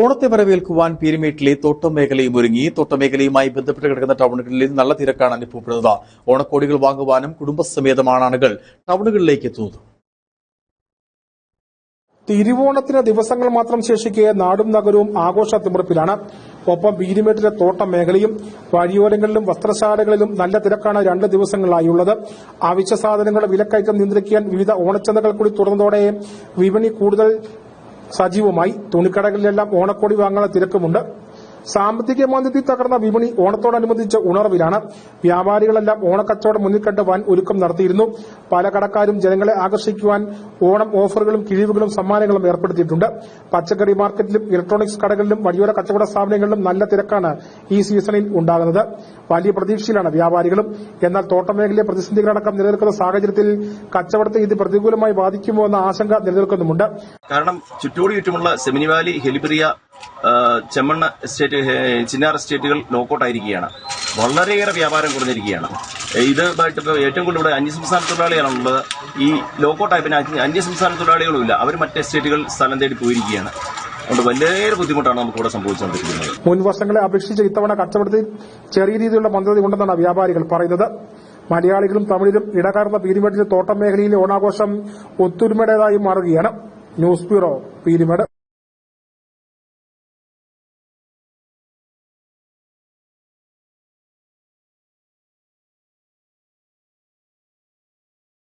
ഓണത്തെ വരവേൽക്കുവാൻ പീരുമേട്ടിലെ തോട്ടം മേഖലയും ഒരുങ്ങി. തോട്ടം മേഖലയുമായി ബന്ധപ്പെട്ട് കിടക്കുന്ന ടൗണുകളിൽ നല്ല തിരക്കാണ് അനുഭവപ്പെടുന്നത്. ഓണക്കോടികൾ വാങ്ങുവാനും കുടുംബസമേതമാണ് ആളുകൾ ടൗണുകളിലേക്ക് എത്തുന്നത്. തിരുവോണത്തിന് ദിവസങ്ങൾ മാത്രം ശേഷിക്കെ നാടും നഗരവും ആഘോഷ തിമിർപ്പിലാണ്. ഒപ്പം പീരിമേട്ടിലെ തോട്ടം മേഖലയും വഴിയോരങ്ങളിലും വസ്ത്രശാലകളിലും നല്ല തിരക്കാണ് രണ്ട് ദിവസങ്ങളായുള്ളത്. അവശ്യ സാധനങ്ങളുടെ വിലക്കയറ്റം നിയന്ത്രിക്കാൻ വിവിധ ഓണച്ചന്തകൾ കൂടി തുറന്നതോടെ വിപണി കൂടുതൽ സജീവമായി തുണിക്കടകളിലെല്ലാം ഓണക്കോടി വാങ്ങാനുള്ള തിരക്കുമുണ്ട്. സാമ്പത്തിക മാന്ദ്യത്തിൽ തകർന്ന വിപണി ഓണത്തോടനുബന്ധിച്ച് ഉണർവിലാണ്. വ്യാപാരികളെല്ലാം ഓണക്കച്ചവടം മുന്നിൽ കണ്ട് വൻ ഒരുക്കം നടത്തിയിരുന്നു. പല കടക്കാരും ജനങ്ങളെ ആകർഷിക്കുവാൻ ഓണം ഓഫറുകളും കിഴിവുകളും സമ്മാനങ്ങളും ഏർപ്പെടുത്തിയിട്ടുണ്ട്. പച്ചക്കറി മാർക്കറ്റിലും ഇലക്ട്രോണിക്സ് കടകളിലും വഴിയോര കച്ചവട സ്ഥാപനങ്ങളിലും നല്ല തിരക്കാണ് ഈ സീസണിൽ ഉണ്ടാകുന്നത്. വലിയ പ്രതീക്ഷയിലാണ് വ്യാപാരികളും. എന്നാൽ തോട്ടമേഖലയിലെ പ്രതിസന്ധികളടക്കം നിലനിൽക്കുന്ന സാഹചര്യത്തിൽ കച്ചവടത്തെ ഇത് പ്രതികൂലമായി ബാധിക്കുമോ എന്ന ആശങ്ക നിലനിൽക്കുന്നുമുണ്ട്. കാരണം ചുറ്റോട് ചുറ്റുമുള്ള സെമിനി വാലി ഹെലിപ്രിയ ആ, ചെമ്മണ്ണ എസ്റ്റേറ്റ് ചിന്നാർ എസ്റ്റേറ്റുകൾ ലോക്കൌട്ട് ആയിരിക്കുകയാണ് വളരെയേറെ വ്യാപാരം കുറഞ്ഞിരിക്കുകയാണ്. ഇതുമായിട്ട് ഇപ്പോൾ ഏറ്റവും കൂടുതൽ ഇവിടെ അന്യസംസ്ഥാന തൊഴിലാളികളാണുള്ളത്. ഈ ലോക്കൌട്ട് ആയി പിന്നെ അന്യ- അന്യസംസ്ഥാന തൊഴിലാളികളുമില്ല. അവർ മറ്റ് എസ്റ്റേറ്റുകൾ സ്ഥലം തേടി പോയിരിക്കുകയാണ്. അതുകൊണ്ട് വലിയ ബുദ്ധിമുട്ടാണ് നമുക്ക് ഇവിടെ സംഭവിച്ചുകൊണ്ടിരിക്കുന്നത്. മുൻ വർഷങ്ങളെ അപേക്ഷിച്ച് ഇത്തവണ കച്ചവടത്തിൽ ചെറിയ രീതിയിലുള്ള മന്ദത ഉണ്ടെന്നാണ് വ്യാപാരികൾ പറയുന്നത്. മലയാളികളും തമിഴിലും ഇടകലർന്ന പീരിമേട്ടിലെ തോട്ടം മേഖലയിലെ ഓണാഘോഷം ഒത്തൊരുമയുടേതായി മാറുകയാണ്. News bureau Peermade.